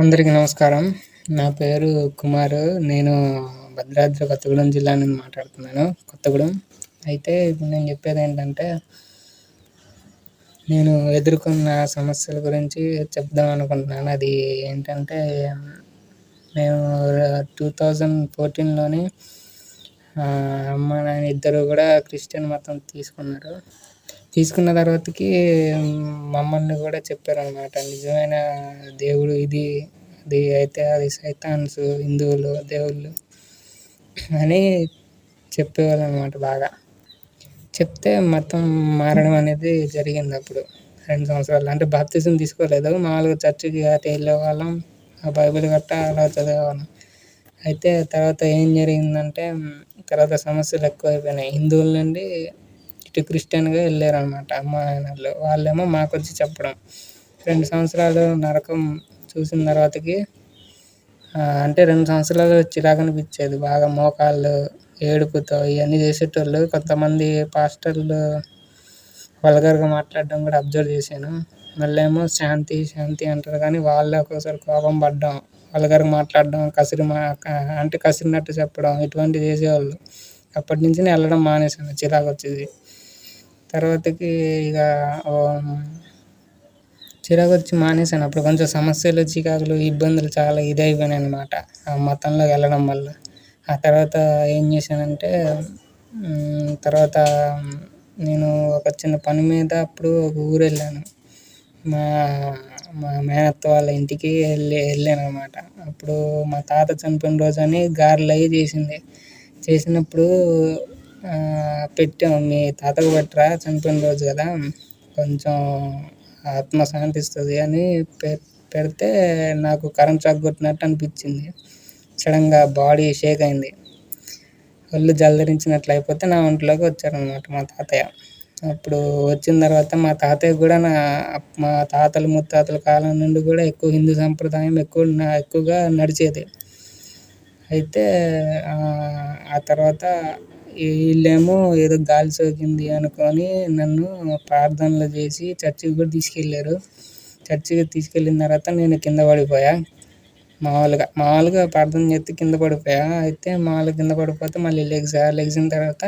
అందరికీ నమస్కారం. నా పేరు కుమార్. నేను భద్రాద్రి కొత్తగూడెం జిల్లా నుండి మాట్లాడుతున్నాను కొత్తగూడెం. అయితే ఇప్పుడు నేను చెప్పేది ఏంటంటే నేను ఎదుర్కొన్న సమస్యల గురించి చెప్దాం అనుకుంటున్నాను. అది ఏంటంటే మేము టూ థౌజండ్ ఫోర్టీన్లోని అమ్మ నాన్న ఇద్దరు కూడా క్రిస్టియన్ మతం తీసుకున్నారు. తీసుకున్న తర్వాతకి మమ్మల్ని కూడా చెప్పారనమాట నిజమైన దేవుడు ఇది అది అయితే అది సైతాన్స్ హిందువులు దేవుళ్ళు అని చెప్పేవాళ్ళు అనమాట బాగా. చెప్తే మతం మారడం అనేది జరిగింది అప్పుడు. రెండు సంవత్సరాలు. అంటే బాప్తిజం తీసుకోలేదు. మామూలుగా చర్చికి అటు వెళ్ళేవాళ్ళం ఆ బైబిల్ గట్ట అలా చదివేవాళ్ళం. అయితే తర్వాత ఏం జరిగిందంటే తర్వాత సమస్యలు ఎక్కువైపోయినాయి. హిందువుల నుండి ఫస్ట్ క్రిస్టియన్గా వెళ్ళారు అనమాట అమ్మ నాన్నలు వాళ్ళేమో మాకు వచ్చి చెప్పడం. రెండు సంవత్సరాలు నరకం చూసిన తర్వాతకి అంటే రెండు సంవత్సరాలు చిరాకు అనిపించేది. బాగా మోకాళ్ళు ఏడుపుతో ఇవన్నీ చేసేటోళ్ళు. కొంతమంది పాస్టర్లు వల్గర్గా మాట్లాడడం కూడా అబ్జర్వ్ చేశాను. మళ్ళీ ఏమో శాంతి శాంతి అంటారు కానీ వాళ్ళే ఒక్కోసారి కోపం పడ్డం వల్గర్గా మాట్లాడడం కసిరి మా అంటే కసిరినట్టు చెప్పడం ఇటువంటివి చేసేవాళ్ళు. అప్పటి నుంచి నేను వెళ్ళడం మానేశాను. చిరాకు వచ్చేది. తర్వాతకి ఇక చిరాకు వచ్చి మానేశాను. అప్పుడు కొంచెం సమస్యలు చికాకులు ఇబ్బందులు చాలా ఇదైపోయినాయి అనమాట ఆ మతంలోకి వెళ్ళడం వల్ల. ఆ తర్వాత ఏం చేశానంటే తర్వాత నేను ఒక చిన్న పని మీద అప్పుడు ఒక ఊరు వెళ్ళాను. మా మా మేనత్త వాళ్ళ ఇంటికి వెళ్ళి వెళ్ళాను అనమాట అప్పుడు మా తాత చనిపోయిన రోజు అని గారెలు అవి చేసింది. చేసినప్పుడు పెట్టాం. మీ తాతకు పెట్టరా చనిపోయిన రోజు కదా. కొంచెం ఆత్మ శాంతిస్తుంది అని పె పెడితే నాకు కరెంట్ షాక్ కొట్టినట్టు అనిపించింది. సడన్గా బాడీ షేక్ అయింది. ఒళ్ళు జలధరించినట్లు అయిపోతే నా ఒంట్లోకి వచ్చారనమాట మా తాతయ్య. అప్పుడు వచ్చిన తర్వాత మా తాతయ్య కూడా నా మా తాతలు ముత్తాతల కాలం నుండి కూడా ఎక్కువ హిందూ సంప్రదాయం ఎక్కువ నా ఎక్కువగా నడిచేది. అయితే ఆ తర్వాత వీళ్ళేమో ఏదో గాలి సోకింది అనుకొని నన్ను ప్రార్థనలు చేసి చర్చికి కూడా తీసుకెళ్ళారు. చర్చికి తీసుకెళ్ళిన తర్వాత నేను కింద పడిపోయా. మామూలుగా మామూలుగా ప్రార్థన చేస్తే కింద పడిపోయా. అయితే మామూలుగా కింద పడిపోతే మళ్ళీ లెగ్సా లెగ్సిన తర్వాత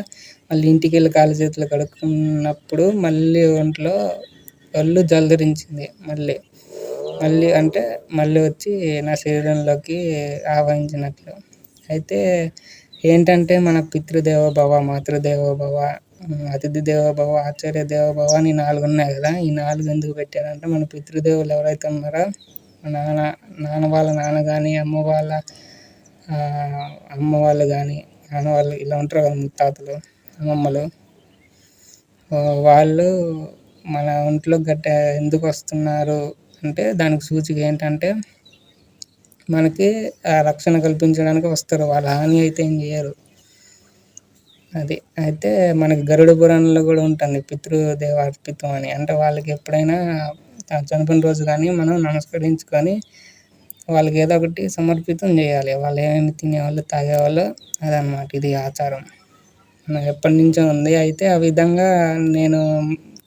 మళ్ళీ ఇంటికి వెళ్ళి కాళ్ళు చేతులు కడుక్కున్నప్పుడు మళ్ళీ ఒంట్లో ఒళ్ళు జలదరించింది మళ్ళీ. మళ్ళీ అంటే మళ్ళీ వచ్చి నా శరీరంలోకి ఆవహించినట్లు. అయితే ఏంటంటే మన పితృదేవ భవ మాతృదేవ భవ అతిథి దేవ భవ ఆచార్య దేవ భవ అని నాలుగు ఉన్నాయి కదా. ఈ నాలుగు ఎందుకు పెట్టారంటే మన పితృదేవులు ఎవరైతే ఉన్నారో నాన్న నాన్న వాళ్ళ నాన్న కానీ అమ్మ వాళ్ళ అమ్మ వాళ్ళు కానీ నాన్న వాళ్ళు ఇలా ఉంటారు కదా ముత్తాతలు అమ్మమ్మలు. వాళ్ళు మన ఒంట్లో గట్ట ఎందుకు వస్తున్నారు అంటే దానికి సూచిక ఏంటంటే మనకి రక్షణ కల్పించడానికి వస్తారు. వాళ్ళు హాని అయితే ఏం చేయరు. అది అయితే మనకి గరుడ పురాణంలో కూడా ఉంటుంది. పితృదేవార్పితం అని. అంటే వాళ్ళకి ఎప్పుడైనా చనిపోయిన రోజు కానీ మనం నమస్కరించుకొని వాళ్ళకి ఏదో ఒకటి సమర్పితం చేయాలి. వాళ్ళు ఏమేమి తినేవాళ్ళు తాగేవాళ్ళు అదనమాట ఇది ఆచారం. నాకు ఎప్పటి నుంచో ఉంది. అయితే ఆ విధంగా నేను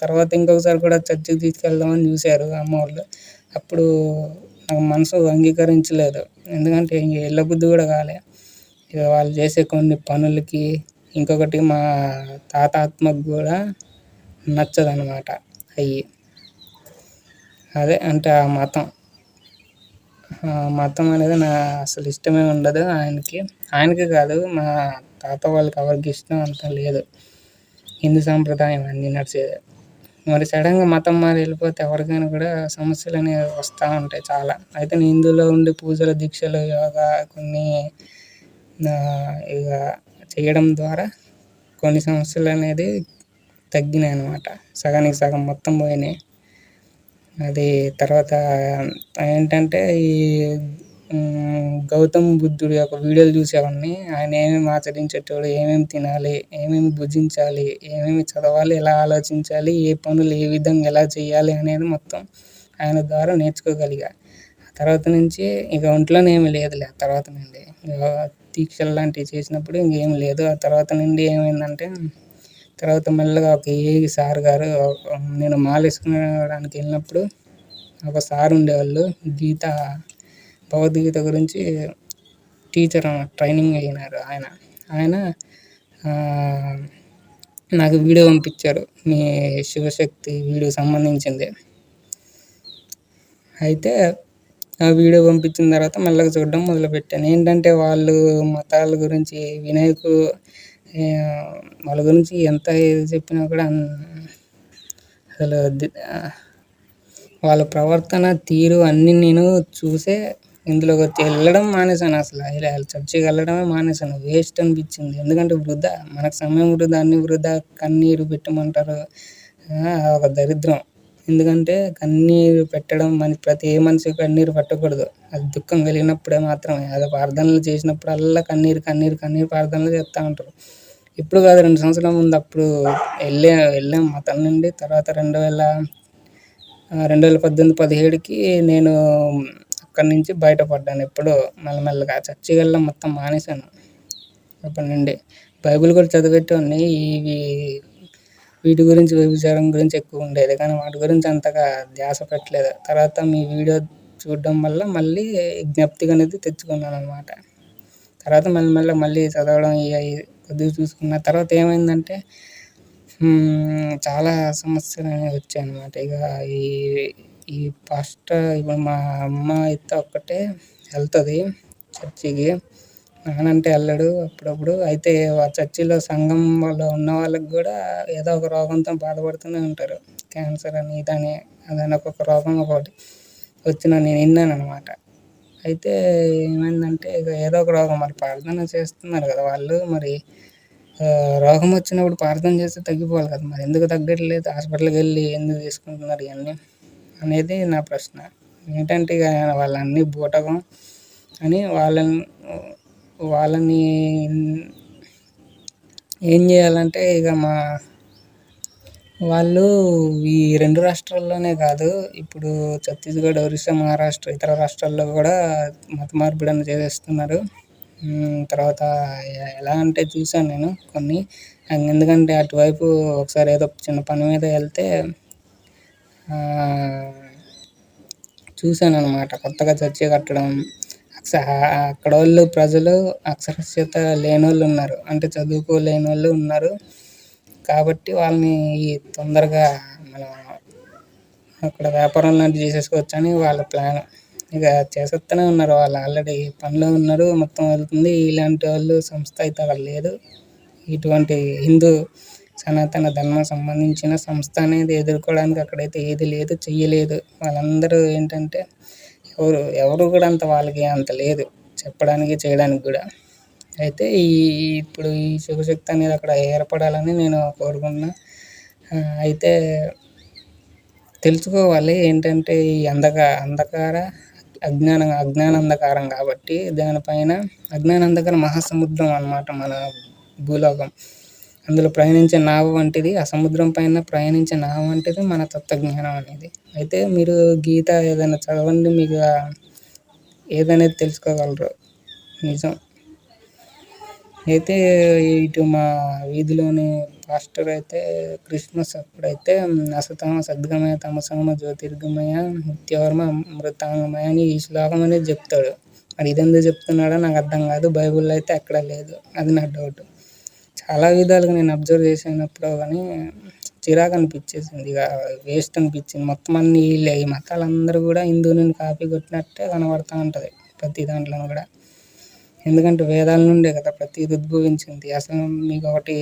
తర్వాత ఇంకొకసారి కూడా చర్చికి తీసుకెళ్దామని చూశారు అమ్మ వాళ్ళు. అప్పుడు నాకు మనసు అంగీకరించలేదు. ఎందుకంటే ఇంక వెళ్ళబుద్ధి కూడా కాలే. ఇక వాళ్ళు చేసే కొన్ని పనులకి ఇంకొకటి మా తాత ఆత్మకు కూడా నచ్చదనమాట అయ్యి. అదే అంటే ఆ మతం. ఆ మతం అనేది నా అసలు ఇష్టమే ఉండదు ఆయనకి. ఆయనకి కాదు మా తాత వాళ్ళకి ఎవరికి ఇష్టం అంత లేదు. హిందూ సాంప్రదాయం అన్నీ నడిచేది. మరి సడన్గా మతం మారి వెళ్ళిపోతే ఎవరికైనా కూడా సమస్యలు అనేవి వస్తూ ఉంటాయి చాలా. అయితే నేను ఇందులో ఉండి పూజలు దీక్షలు యోగా కొన్ని ఇక చేయడం ద్వారా కొన్ని సమస్యలు అనేది తగ్గినాయి అనమాట సగానికి సగం మొత్తం పోయినాయి. అది తర్వాత ఏంటంటే ఈ గౌతమ్ బుద్ధుడి యొక్క వీడియోలు చూసేవాడిని ఆయన ఏమేమి ఆచరించేటోడు ఏమేమి తినాలి ఏమేమి భుజించాలి ఏమేమి చదవాలి ఎలా ఆలోచించాలి ఏ పనులు ఏ విధంగా ఎలా చేయాలి అనేది మొత్తం ఆయన ద్వారా నేర్చుకోగలిగా. ఆ తర్వాత నుంచి ఇక ఒంట్లోనే ఏమి లేదులే ఆ తర్వాత నుండి. దీక్షలు లాంటివి చేసినప్పుడు ఇంకేం లేదు. ఆ తర్వాత నుండి ఏమైందంటే తర్వాత మెల్లగా ఒక ఏ సార్ గారు నేను మాలేసుకోవడానికి వెళ్ళినప్పుడు ఒక సార్ ఉండేవాళ్ళు గీత భగవద్గీత గురించి టీచర్ ట్రైనింగ్ అయినారు ఆయన. ఆయన నాకు వీడియో పంపించారు. మీ శివశక్తి వీడియో సంబంధించింది. అయితే ఆ వీడియో పంపించిన తర్వాత మళ్ళీ చూడడం మొదలుపెట్టాను. ఏంటంటే వాళ్ళు మతాల గురించి వినాయకు వాళ్ళ గురించి ఎంత ఏది చెప్పినా కూడా అసలు వాళ్ళ ప్రవర్తన తీరు అన్నీ నేను చూసే ఇందులోకి వచ్చి వెళ్ళడం మానేశాను అసలు. ఇలా చర్చికి వెళ్ళడమే మానేశాను. వేస్ట్ అనిపించింది. ఎందుకంటే వృధా మనకు సమయం వృధా అన్ని వృధా కన్నీరు పెట్టమంటారు. ఒక దరిద్రం. ఎందుకంటే కన్నీరు పెట్టడం మన ప్రతి ఏ మనిషి కన్నీరు పెట్టకూడదు. అది దుఃఖం కలిగినప్పుడే మాత్రమే. అది ప్రార్థనలు చేసినప్పుడల్లా కన్నీరు కన్నీరు కన్నీరు ప్రార్థనలు చేస్తూ ఉంటారు. ఇప్పుడు కాదు రెండు సంవత్సరాల ముందు అప్పుడు వెళ్ళే వెళ్ళాం మతం నుండి తర్వాత రెండు వేల రెండు వేల పద్దెనిమిది పదిహేడుకి నేను అక్కడి నుంచి బయటపడ్డాను. ఎప్పుడో మెల్లమెల్లగా చర్చికి వెళ్ళడం మొత్తం మానేశాను. అప్పటి నుండి బైబిల్ కూడా చదివేటోడిని. ఇవి వీటి గురించి వ్యభిచారం గురించి ఎక్కువ ఉండేది. కానీ వాటి గురించి అంతగా ధ్యాస పెట్టలేదు. తర్వాత మీ వీడియో చూడడం వల్ల మళ్ళీ జ్ఞప్తిగా అనేది తెచ్చుకున్నాను అనమాట తర్వాత మెల్లమెల్ల మళ్ళీ చదవడం ఇవి కొద్దిగా చూసుకున్న తర్వాత ఏమైందంటే చాలా సమస్యలు అనేవి వచ్చాయి అన్నమాట ఇక ఈ ఈ ఫస్ట్ ఇప్పుడు మా అమ్మ అయితే ఒక్కటే వెళ్తుంది చర్చికి. నానంటే వెళ్ళడు అప్పుడప్పుడు. అయితే ఆ చర్చిలో సంఘం వాళ్ళు ఉన్న వాళ్ళకి కూడా ఏదో ఒక రోగంతో బాధపడుతూనే ఉంటారు. క్యాన్సర్ అని ఇదని అదని ఒక్కొక్క రోగం ఒకటి వచ్చిన నేను విన్నాను అనమాట అయితే ఏమైందంటే ఇక ఏదో ఒక రోగం మరి ప్రార్థన చేస్తున్నారు కదా వాళ్ళు మరి రోగం వచ్చినప్పుడు ప్రార్థన చేస్తే తగ్గిపోవాలి కదా మరి. ఎందుకు తగ్గట్లేదు? హాస్పిటల్కి వెళ్ళి ఎందుకు తీసుకుంటున్నారు ఇవన్నీ అనేది నా ప్రశ్న. ఏంటంటే ఇక వాళ్ళన్నీ బూటకం అని వాళ్ళని వాళ్ళని ఏం చేయాలంటే ఇక మా వాళ్ళు ఈ రెండు రాష్ట్రాల్లోనే కాదు ఇప్పుడు ఛత్తీస్గఢ్ ఒరిస్సా మహారాష్ట్ర ఇతర రాష్ట్రాల్లో కూడా మత మార్పిడి చేసేస్తున్నారు. తర్వాత ఎలా అంటే చూశాను నేను కొన్ని. ఎందుకంటే అటువైపు ఒకసారి ఏదో చిన్న పని మీద వెళ్తే చూశాను అనమాట కొత్తగా చర్చి కట్టడం అక్ష అక్కడ వాళ్ళు ప్రజలు అక్షరస్యత లేని వాళ్ళు ఉన్నారు. అంటే చదువుకోలేని వాళ్ళు ఉన్నారు. కాబట్టి వాళ్ళని ఈ తొందరగా మనం అక్కడ వ్యాపారం లాంటివి చేసేసుకోవచ్చు అని వాళ్ళ ప్లాన్. ఇక చేసేస్తూనే ఉన్నారు వాళ్ళు ఆల్రెడీ. పనిలో ఉన్నారు మొత్తం వెళ్తుంది. ఇలాంటి వాళ్ళు సంస్థ అయితే అక్కడ లేదు. ఇటువంటి హిందూ సనాతన ధర్మం సంబంధించిన సంస్థ అనేది ఎదుర్కోవడానికి అక్కడైతే ఏది లేదు చెయ్యలేదు. వాళ్ళందరూ ఏంటంటే ఎవరు ఎవరు కూడా అంత వాళ్ళకి అంత లేదు చెప్పడానికి చేయడానికి కూడా. అయితే ఈ ఇప్పుడు ఈ శుభశక్తి అనేది అక్కడ ఏర్పడాలని నేను కోరుకున్నా అయితే తెలుసుకోవాలి ఏంటంటే ఈ అంధక అంధకార అజ్ఞానం అజ్ఞానందకారం కాబట్టి దానిపైన అజ్ఞాన మహాసముద్రం అన్నమాట మన భూలోకం. అందులో ప్రయాణించే నావ వంటిది ఆ సముద్రం పైన ప్రయాణించే నావ వంటిది మన తత్వజ్ఞానం అనేది. అయితే మీరు గీత ఏదైనా చదవండి మీకు ఏదనేది తెలుసుకోగలరు? నిజం. అయితే ఇటు మా వీధిలోని పాస్టర్ అయితే క్రిస్మస్ అప్పుడైతే అసతమ సద్గమయ తమసమ జ్యోతిర్గమయ నిత్యవర్మ మృతాంగమయ అని ఈ శ్లోకం అనేది చెప్తాడు. మరి ఇదెందుకు చెప్తున్నాడో నాకు అర్థం కాదు. బైబిల్లో అయితే ఎక్కడ లేదు. అది నా డౌట్. చాలా విధాలుగా నేను అబ్జర్వ్ చేసినప్పుడు కానీ చిరాకు అనిపించేసింది. ఇక వేస్ట్ అనిపించింది. మొత్తం అన్ని వీళ్ళే ఈ మతాలందరూ కూడా హిందువుని కాపీ కొట్టినట్టే కనబడుతూ ఉంటుంది. ప్రతి దాంట్లోనూ కూడా. ఎందుకంటే వేదాల నుండే కదా ప్రతిది ఉద్భవించింది. అసలు మీకు ఒకటి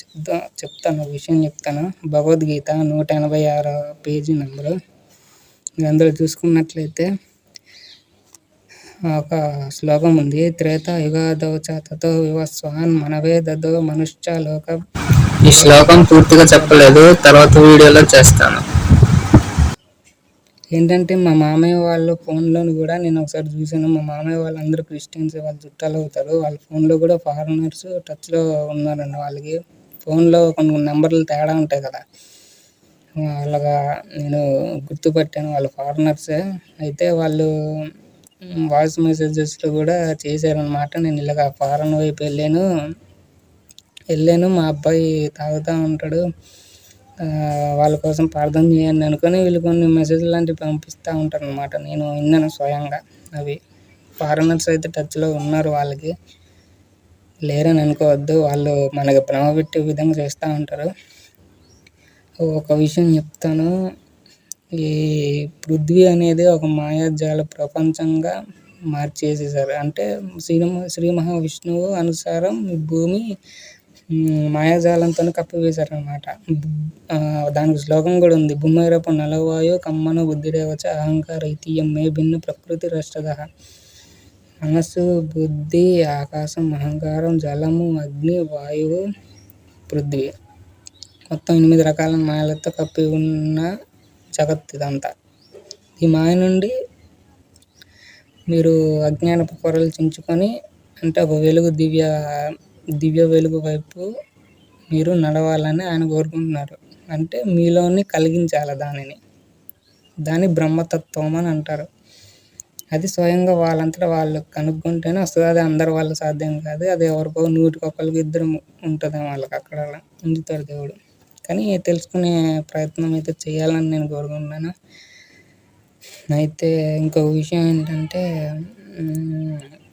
చెప్తా చెప్తాను విషయం చెప్తాను. భగవద్గీత నూట ఎనభై ఆరో పేజీ నెంబరు. మీరు అందులో చూసుకున్నట్లయితే ఒక శ్లోకం ఉంది. త్రేత యుగాదౌ చ తతో వివస్వాన్ మనవే దదో మనుష్య లోక. ఈ శ్లోకం పూర్తిగా చెప్పలేదు. తర్వాత వీడియోలో చేస్తాను. ఏంటంటే మా మామయ్య వాళ్ళ ఫోన్‌లోని కూడా నేను ఒకసారి చూశాను మా మామయ్య వాళ్ళందరూ క్రిస్టియన్స్ వాళ్ళ చుట్టాలవుతారు. వాళ్ళ ఫోన్‌లో కూడా ఫారినర్స్ టచ్‌లో ఉన్నారండి వాళ్ళకి. ఫోన్‌లో కొన్ని కొన్ని నెంబర్లు తేడా ఉంటాయి కదా! అలాగా నేను గుర్తుపట్టాను వాళ్ళు ఫారినర్సే. అయితే వాళ్ళు వాయిస్ మెసేజెస్‌లో కూడా చేశారనమాట. నేను ఇలాగ ఫారెన్ వైపు వెళ్ళాను వెళ్ళాను మా అబ్బాయి తాగుతూ ఉంటాడు. వాళ్ళ కోసం ప్రార్థన చేయండి అనుకొని వీళ్ళు కొన్ని మెసేజ్‌లు లాంటివి పంపిస్తా ఉంటారనమాట. నేను విన్నాను స్వయంగా అవి. ఫారినర్స్ అయితే టచ్‌లో ఉన్నారు వాళ్ళకి. లేరని అనుకోవద్దు. వాళ్ళు మనకి ప్రేమ పెట్టే విధంగా చేస్తూ ఉంటారు. ఒక విషయం చెప్తాను. ఈ పృథ్వీ అనేది ఒక మాయాజాల ప్రపంచంగా మార్చేసేసారు. అంటే శ్రీ శ్రీ మహావిష్ణువు అనుసారం ఈ భూమి మాయాజాలంతో కప్పివేశారనమాట. దానికి శ్లోకం కూడా ఉంది. భూమిరపు నలవాయు కమ్మను బుద్ధిరేవచ అహంకార ఇతీయం మే భిన్న ప్రకృతిరష్టదః. మనస్సు, బుద్ధి, ఆకాశం, అహంకారం, జలము, అగ్ని, వాయువు, పృథ్వీ. మొత్తం ఎనిమిది రకాల మాయలతో కప్పి ఉన్న జగత్ ఇదంతా. ఈ మాయ నుండి మీరు అజ్ఞానపు పొరలు చించుకొని అంటే ఒక వెలుగు దివ్య దివ్య వెలుగు వైపు మీరు నడవాలని ఆయన కోరుకుంటున్నారు. అంటే మీలోని కలిగించాలి దానిని. దాన్ని బ్రహ్మతత్వం అని అంటారు. అది స్వయంగా వాళ్ళంతట వాళ్ళు కనుక్కుంటేనే వస్తుంది అది అందరి వల్ల సాధ్యం కాదు. అది ఎవరికో నూటికొకళ్ళకి ఇద్దరు ఉంటుంది వాళ్ళకి అక్కడ ఉంచుతాడు దేవుడు. కానీ తెలుసుకునే ప్రయత్నం అయితే చేయాలని నేను కోరుకుంటున్నాను. అయితే ఇంకొక విషయం ఏంటంటే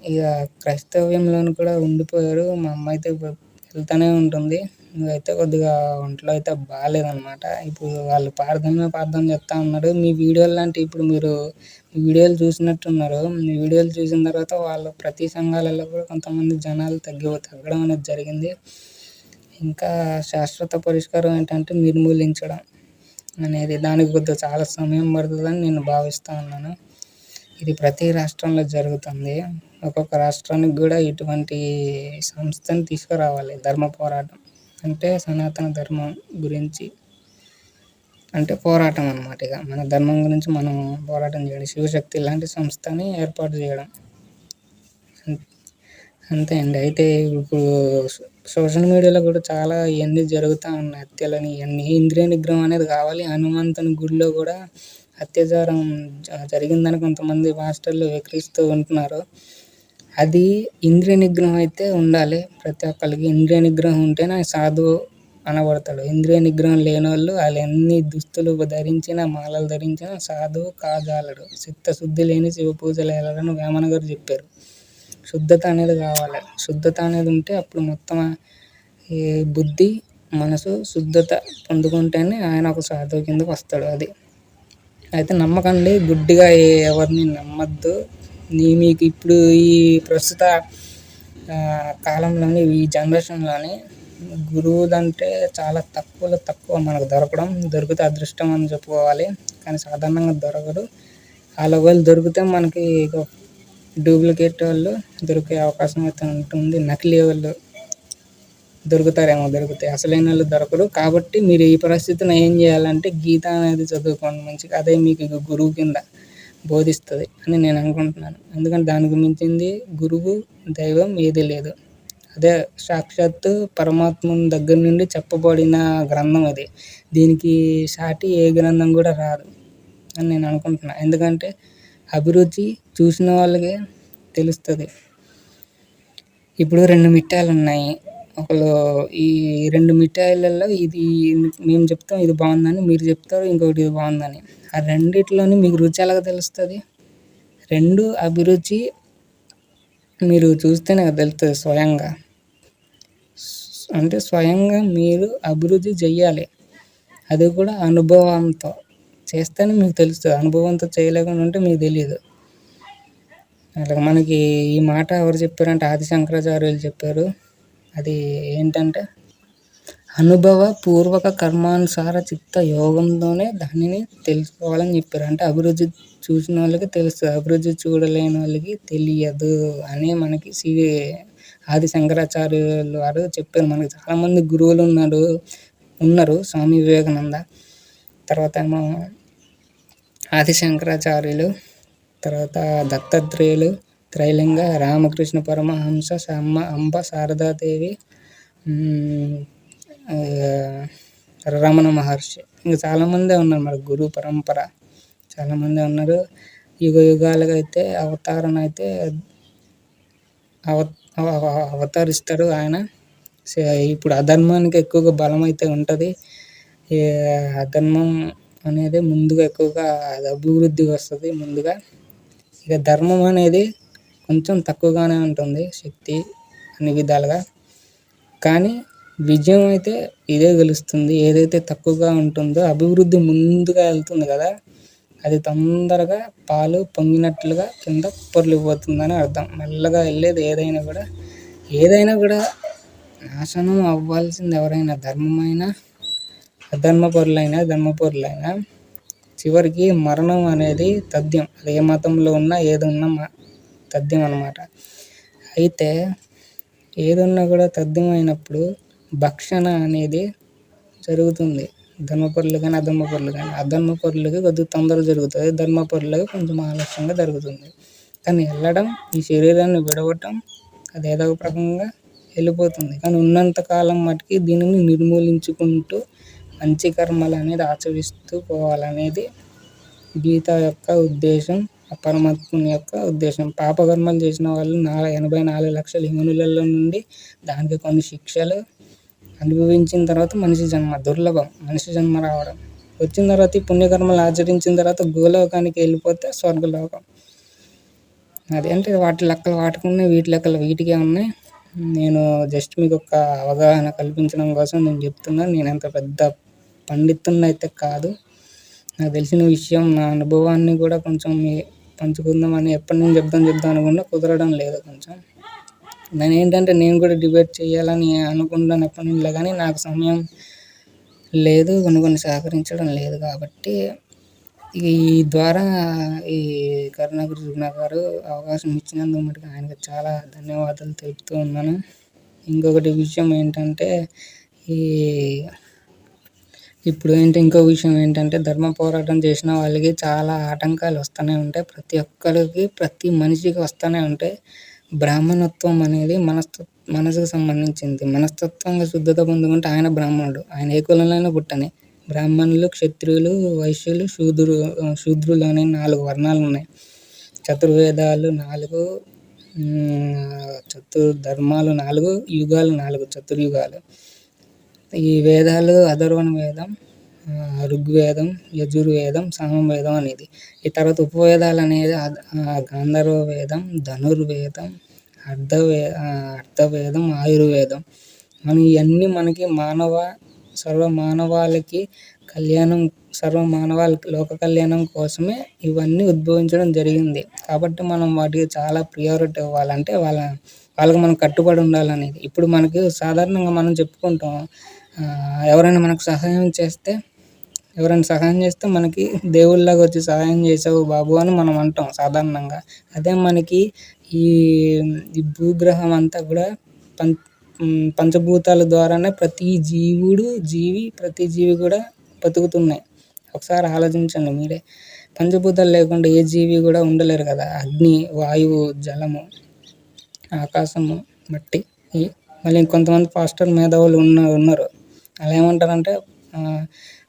ఇక క్రైస్తవ్యంలోని క్రైస్తవ్యంలోను కూడా ఉండిపోయారు. మా అమ్మ అయితే వెళ్తూనే ఉంటుంది. అయితే కొద్దిగా ఒంట్లో అయితే బాగాలేదనమాట ఇప్పుడు వాళ్ళు ప్రార్థన ప్రార్థన చెప్తా ఉన్నారు. మీ వీడియోలు లాంటి ఇప్పుడు మీరు వీడియోలు చూసినట్టున్నారు. మీ వీడియోలు చూసిన తర్వాత వాళ్ళు ప్రతి సంఘాలలో కూడా కొంతమంది జనాలు తగ్గి తగ్గడం అనేది జరిగింది. ఇంకా శాశ్వత పరిష్కారం ఏంటంటే నిర్మూలించడం అనేది. దానికి కొద్దిగా చాలా సమయం పడుతుందని నేను భావిస్తూ ఉన్నాను. ఇది ప్రతి రాష్ట్రంలో జరుగుతుంది. ఒక్కొక్క రాష్ట్రానికి కూడా ఇటువంటి సంస్థని తీసుకురావాలి. ధర్మ పోరాటం. అంటే సనాతన ధర్మం గురించి అంటే పోరాటం అనమాట ఇక మన ధర్మం గురించి మనం పోరాటం చేయడం. శివశక్తి లాంటి సంస్థని ఏర్పాటు చేయడం. అంతే అండి. అయితే ఇప్పుడు సోషల్ మీడియాలో కూడా చాలా ఇవన్నీ జరుగుతూ ఉన్నాయి. హత్యలని ఇవన్నీ ఇంద్రియ నిగ్రహం అనేది కావాలి. హనుమంతుని గుడిలో కూడా అత్యాచారం జరిగిందని కొంతమంది మాస్టర్లు వికరిస్తూ ఉంటున్నారు. అది ఇంద్రియ నిగ్రహం అయితే ఉండాలి. ప్రతి ఒక్కరికి ఇంద్రియ నిగ్రహం ఉంటేనే సాధువు అనబడతాడు. ఇంద్రియ నిగ్రహం లేనోళ్ళు ఆళ్ళెన్ని దుస్తులు ధరించిన మాలలు ధరించిన సాధువు కాజాలడు. చిత్తశుద్ధి లేని శివ పూజలు ఎలాగని వేమన గారు చెప్పారు. శుద్ధత అనేది కావాలి. శుద్ధత అనేది ఉంటే అప్పుడు మొత్తం ఈ బుద్ధి, మనసు శుద్ధత పొందుకుంటేనే ఆయన ఒక సాధువు కిందకి వస్తాడు అది. అయితే నమ్మకండి. గుడ్డిగా ఎవరిని నమ్మద్దు నీ మీకు ఇప్పుడు ఈ ప్రస్తుత కాలంలోని ఈ జనరేషన్‌లోని గురువులంటే చాలా తక్కువలో తక్కువ మనకు దొరకడం. దొరికితే అదృష్టం అని చెప్పుకోవాలి. కానీ సాధారణంగా దొరకదు అలా ఒకవేళ దొరికితే మనకి డూప్లికేట్ వాళ్ళు దొరికే అవకాశం అయితే ఉంటుంది. నకిలీ వాళ్ళు దొరుకుతారేమో దొరికితే. అసలైనోళ్ళు దొరకరు. కాబట్టి మీరు ఈ పరిస్థితిని ఏం చేయాలంటే గీత అనేది చదువుకోండి మంచిగా. అదే మీకు గురువు కింద బోధిస్తుంది అని నేను అనుకుంటున్నాను. ఎందుకంటే దానికి మించింది గురువు, దైవం ఏది లేదు. అదే సాక్షాత్తు పరమాత్మని దగ్గర నుండి చెప్పబడిన గ్రంథం అది. దీనికి సాటి ఏ గ్రంథం కూడా రాదు అని నేను అనుకుంటున్నా. ఎందుకంటే అభిరుచి చూసిన వాళ్ళకే తెలుస్తుంది ఇప్పుడు రెండు మిఠాయిలు ఉన్నాయి ఒకళ్ళు ఈ రెండు మిఠాయిలలో ఇది మేము చెప్తాం ఇది బాగుందని మీరు చెప్తారు ఇంకొకటి ఇది బాగుందని ఆ రెండిట్లోని మీకు రుచి ఎలాగ తెలుస్తుంది రెండు అభిరుచి మీరు చూస్తేనే తెలుస్తుంది స్వయంగా. అంటే స్వయంగా మీరు అభివృద్ధి చెయ్యాలి. అది కూడా అనుభవంతో. చేస్తేనే మీకు తెలుస్తుంది అనుభవంతో చేయలేకుండా ఉంటే మీకు తెలియదు అలా మనకి ఈ మాట ఎవరు చెప్పారంటే ఆది శంకరాచార్యులు చెప్పారు. అది ఏంటంటే అనుభవ పూర్వక కర్మానుసార చిత్త యోగంతోనే దానిని తెలుసుకోవాలని చెప్పారు. అంటే అభిరుచి చూసినోళ్ళకి తెలుస్తుంది అభిరుచి వాళ్ళకి తెలియదు అని మనకి శ్రీ ఆది శంకరాచార్యులు వారు చెప్పారు. మనకి చాలామంది గురువులు ఉన్నారు. ఉన్నారు. స్వామి వివేకానంద. తర్వాత ఏమో ఆది శంకరాచార్యులు తర్వాత దత్తాత్రేయులు త్రైలింగ రామకృష్ణ పరమహంస సమ్మ అంబ శారదాదేవి రమణ మహర్షి. ఇంకా చాలామందే ఉన్నారు మరి గురు పరంపర. చాలామంది ఉన్నారు. యుగ యుగాలుగా అయితే అవతారణ అయితే అవ అవ- అవతరిస్తాడు ఆయన. ఇప్పుడు అధర్మానికి ఎక్కువగా బలం అయితే ఉంటుంది. ఈ అధర్మం అనేది ముందుగా ఎక్కువగా అది అభివృద్ధి వస్తుంది ముందుగా. ఇక ధర్మం అనేది కొంచెం తక్కువగానే ఉంటుంది శక్తి అన్ని విధాలుగా. కానీ విజయం అయితే ఇదే గెలుస్తుంది. ఏదైతే తక్కువగా ఉంటుందో అభివృద్ధి ముందుగా వెళ్తుంది కదా అది తొందరగా పాలు పొంగినట్లుగా కింద పొర్లిపోతుందని అర్థం. మెల్లగా వెళ్ళేది ఏదైనా కూడా ఏదైనా కూడా నాశనం అవ్వాల్సింది ఎవరైనా ధర్మమైన అధర్మ పరులైనా ధర్మ చివరికి మరణం అనేది తథ్యం. అది ఏ మతంలో ఉన్నా ఏది ఉన్నా తథ్యం అనమాట అయితే ఏదున్నా కూడా తథ్యం అయినప్పుడు భక్షణ అనేది జరుగుతుంది. ధర్మపరులు కానీ అధర్మ అధర్మపరులు కానీ. అధర్మపరులకి కొద్దిగా తొందరగా జరుగుతుంది. ధర్మపరులకి కొంచెం ఆలస్యంగా జరుగుతుంది. కానీ వెళ్ళడం ఈ శరీరాన్ని విడవటం అది ఏదో ఒక రకంగా వెళ్ళిపోతుంది. కానీ ఉన్నంతకాలం మటుకి దీనిని నిర్మూలించుకుంటూ మంచి కర్మలు అనేది ఆచరిస్తూ పోవాలనేది గీత యొక్క ఉద్దేశం ఆ పరమాత్ముని యొక్క ఉద్దేశం. పాపకర్మలు చేసిన వాళ్ళు నా ఎనభై నాలుగు లక్షల హిమనులలో నుండి దానికి కొన్ని శిక్షలు అనుభవించిన తర్వాత మనిషి జన్మ దుర్లభం. మనిషి జన్మ రావడం. వచ్చిన తర్వాత ఈ పుణ్యకర్మలు ఆచరించిన తర్వాత గోలోకానికి వెళ్ళిపోతే స్వర్గలోకం. అది అంటే వాటి లెక్కలు వాటికున్నాయి వీటి లెక్కలు వీటికే ఉన్నాయి. నేను జస్ట్ మీకు ఒక అవగాహన కల్పించడం కోసం నేను చెప్తున్నాను నేను అంత పెద్ద పండితున్ని అయితే కాదు. నాకు తెలిసిన విషయం నా అనుభవాన్ని కూడా కొంచెం మీ పంచుకుందామని ఎప్పటి నుంచి చెప్దాం చెప్దాం అనుకున్నా కుదరడం లేదు కొంచెం. నేను ఏంటంటే నేను కూడా డిబేట్ చేయాలని అనుకుంటాను ఎప్పటి నుండి కానీ నాకు సమయం లేదు కొన్ని కొన్ని సహకరించడం లేదు కాబట్టి ఈ ద్వారా ఈ కరుణాకర్ సుగుణ గారు అవకాశం ఇచ్చినందుకు మటుకు ఆయనకు చాలా ధన్యవాదాలు తెలుపుతూ ఉన్నాను. ఇంకొకటి విషయం ఏంటంటే ఈ ఇప్పుడు ఏంటి ఇంకో విషయం ఏంటంటే ధర్మ పోరాటం చేసిన వాళ్ళకి చాలా ఆటంకాలు వస్తూనే ఉంటాయి. ప్రతి ఒక్కరికి ప్రతి మనిషికి వస్తూనే ఉంటాయి. బ్రాహ్మణత్వం అనేది మనస్తత్వ మనసుకు సంబంధించింది. మనస్తత్వంగా శుద్ధత పొందుకుంటే ఆయన బ్రాహ్మణుడు. ఆయన ఏ కులంలోనే పుట్టని. బ్రాహ్మణులు క్షత్రియులు వైశ్యులు శూద్రు శూద్రులు అనే నాలుగు వర్ణాలు ఉన్నాయి చతుర్వేదాలు నాలుగు చతుర్ధర్మాలు నాలుగు యుగాలు నాలుగు చతుర్యుగాలు. ఈ వేదాలు అధర్వణ వేదం ఋగ్వేదం యజుర్వేదం సామవేదం అనేది. ఈ తర్వాత ఉపవేదాలు అనేది గాంధర్వ వేదం ధనుర్వేదం అర్ధవే అర్థవేదం ఆయుర్వేదం. మనం ఇవన్నీ మనకి మానవ సర్వ మానవాళికి కళ్యాణం సర్వ మానవాళ లోక కళ్యాణం కోసమే ఇవన్నీ ఉద్భవించడం జరిగింది. కాబట్టి మనం వాటికి చాలా ప్రియారిటీ ఇవ్వాలంటే వాళ్ళ వాళ్ళకి మనం కట్టుబడి ఉండాలనేది. ఇప్పుడు మనకి సాధారణంగా మనం చెప్పుకుంటాం ఎవరైనా మనకు సహాయం చేస్తే ఎవరైనా సహాయం చేస్తే మనకి దేవుళ్ళగా వచ్చి సహాయం చేసావు బాబు అని మనం అంటాం సాధారణంగా. అదే మనకి ఈ ఈ భూగ్రహం అంతా కూడా పం పంచభూతాల ద్వారానే ప్రతి జీవుడు జీవి ప్రతి జీవి కూడా బతుకుతున్నాయి. ఒకసారి ఆలోచించండి మీరే. పంచభూతాలు లేకుండా ఏ జీవి కూడా ఉండలేరు కదా. అగ్ని వాయువు జలము ఆకాశము మట్టి. మళ్ళీ ఇంకొంతమంది పాస్టర్ మేధావులు ఉన్న ఉన్నారు. అలా ఏమంటారంటే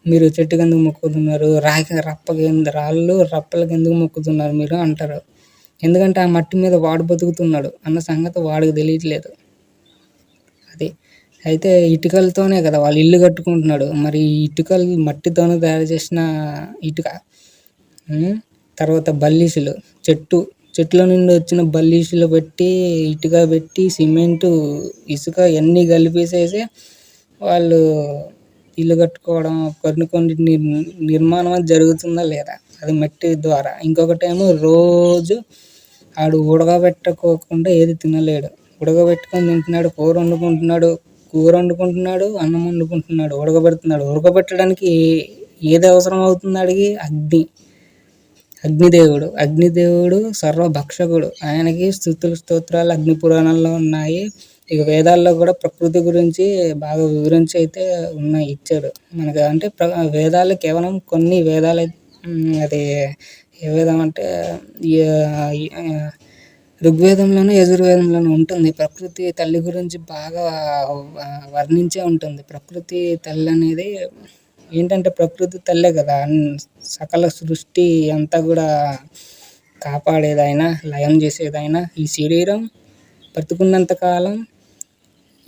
మీరు చెట్టుకి ఎందుకు మొక్కుతున్నారు? రాకి రప్పకి రాళ్ళు రప్పలకి ఎందుకు మొక్కుతున్నారు మీరు? అంటారు. ఎందుకంటే ఆ మట్టి మీద వాడు బతుకుతున్నాడు అన్న సంగతి వాడికి తెలియట్లేదు. అది. అయితే ఇటుకలతోనే కదా వాళ్ళు ఇల్లు కట్టుకుంటున్నాడు. మరి ఈ ఇటుకలు మట్టితోనే తయారు చేసిన ఇటుక తర్వాత బల్లీసులు చెట్టు చెట్ల నుండి వచ్చిన బల్లీసులు పెట్టి ఇటుక పెట్టి సిమెంటు ఇసుక ఇవన్నీ కలిపేసేసి వాళ్ళు ఇల్లు కట్టుకోవడం కొన్ని కొన్ని నిర్మాణం అది జరుగుతుందా లేదా? అది మట్టి ద్వారా. ఇంకొకటేమో రోజు ఆడు ఉడకబెట్టుకోకుండా ఏది తినలేడు. ఉడకబెట్టుకొని తింటున్నాడు కూర వండుకుంటున్నాడు కూర వండుకుంటున్నాడు అన్నం వండుకుంటున్నాడు ఉడకబెడుతున్నాడు. ఉడకబెట్టడానికి ఏది అవసరం అవుతుంది అడిగి? అగ్ని. అగ్నిదేవుడు. అగ్నిదేవుడు సర్వభక్షకుడు. ఆయనకి స్థుతులు స్తోత్రాలు అగ్ని పురాణంలో ఉన్నాయి. ఇక వేదాల్లో కూడా ప్రకృతి గురించి బాగా వివరించి అయితే ఉన్నాయి ఇచ్చాడు మనకి అంటే ప్ర వేదాలు కేవలం కొన్ని వేదాలు అది ఏ వేదం అంటే ఋగ్వేదంలోనూ యజుర్వేదంలోనూ ఉంటుంది. ప్రకృతి తల్లి గురించి బాగా వర్ణించే ఉంటుంది. ప్రకృతి తల్లి అనేది ఏంటంటే ప్రకృతి తల్లే కదా! సకల సృష్టి అంతా కూడా కాపాడేదైనా, లయం చేసేదైనా ఈ శరీరం బ్రతుకున్నంతకాలం కాలం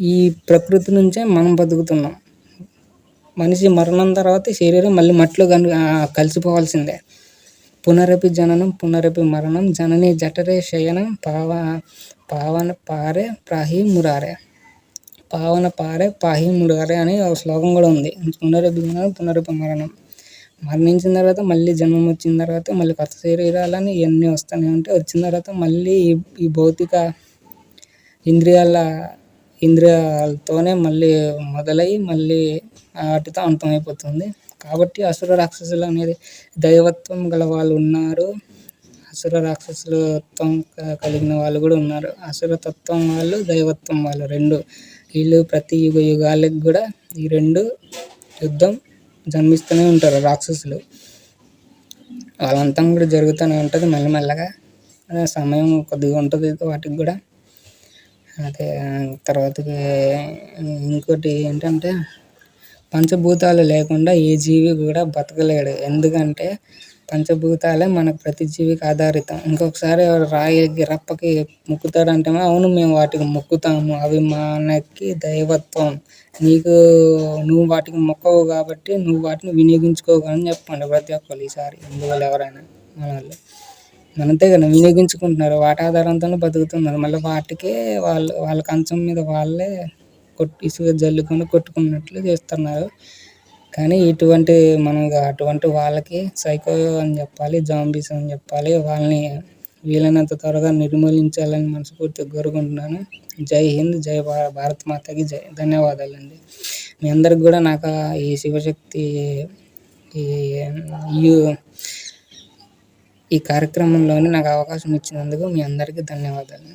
ఈ ప్రకృతి నుంచే మనం బతుకుతున్నాం. మనిషి మరణం తర్వాత శరీరం మళ్ళీ మట్టిలో కను కలిసిపోవాల్సిందే. పునరపి జననం పునరపి మరణం జనని జఠరే శయనం పావ పావన పారే పాహి మురారే. పావన పారే పాహి మురారే అని ఒక శ్లోకం కూడా ఉంది. పునరపి జననం పునరపి మరణం. మరణించిన తర్వాత మళ్ళీ జన్మం వచ్చిన తర్వాత మళ్ళీ కొత్త శరీరాలని ఇవన్నీ వస్తూనే ఉంటాయి. వచ్చిన తర్వాత మళ్ళీ ఈ భౌతిక ఇంద్రియాల ఇంద్రియాలతోనే మళ్ళీ మొదలై మళ్ళీ వాటితో అంతమైపోతుంది. కాబట్టి అసుర రాక్షసులు అనేది దైవత్వం గల వాళ్ళు ఉన్నారు. అసుర రాక్షసులత్వం క కలిగిన వాళ్ళు కూడా ఉన్నారు. అసురతత్వం వాళ్ళు, దైవత్వం వాళ్ళు రెండు వీళ్ళు ప్రతి యుగ యుగాలకి కూడా ఈ రెండు యుద్ధం జన్మిస్తూనే ఉంటారు రాక్షసులు. వాళ్ళ కూడా జరుగుతూనే ఉంటుంది మెల్లమెల్లగా. సమయం కొద్దిగా ఉంటుంది వాటికి కూడా అదే తర్వాతకి ఇంకోటి ఏంటంటే పంచభూతాలు లేకుండా ఏ జీవి కూడా బతకలేడు. ఎందుకంటే పంచభూతాలే మనకు ప్రతి జీవికి ఆధారితం. ఇంకొకసారి ఎవరు రాయికి, రప్పకి మొక్కుతాడంటే అవును మేము వాటికి మొక్కుతాము. అవి మనకి దైవత్వం. నీకు నువ్వు వాటికి మొక్కవు కాబట్టి నువ్వు వాటిని వినియోగించుకోకు అని చెప్పండి ప్రతి ఒక్కరు ఈసారి హిందువులు ఎవరైనా మనోళ్ళు. అంతే కదా వినియోగించుకుంటున్నారు. వాటి ఆధారంతోనే బతుకుతున్నారు. మళ్ళీ వాటికే వాళ్ళు వాళ్ళ కంచం మీద వాళ్ళే కొట్టి ఇసుక జల్లుకొని కొట్టుకున్నట్లు చేస్తున్నారు. కానీ ఇటువంటి మనం అటువంటి వాళ్ళకి సైకో అని చెప్పాలి. జాంబీస్ అని చెప్పాలి. వాళ్ళని వీలైనంత త్వరగా నిర్మూలించాలని మనస్ఫూర్తిగా కోరుకుంటున్నాను. జై హింద్. జై భారత్ మాతకి జై. ధన్యవాదాలండి. మీ అందరికి కూడా నాకు ఈ శివశక్తి ఈ ఈ కార్యక్రమంలోని నాకు అవకాశం ఇచ్చినందుకు మీ అందరికీ ధన్యవాదాలు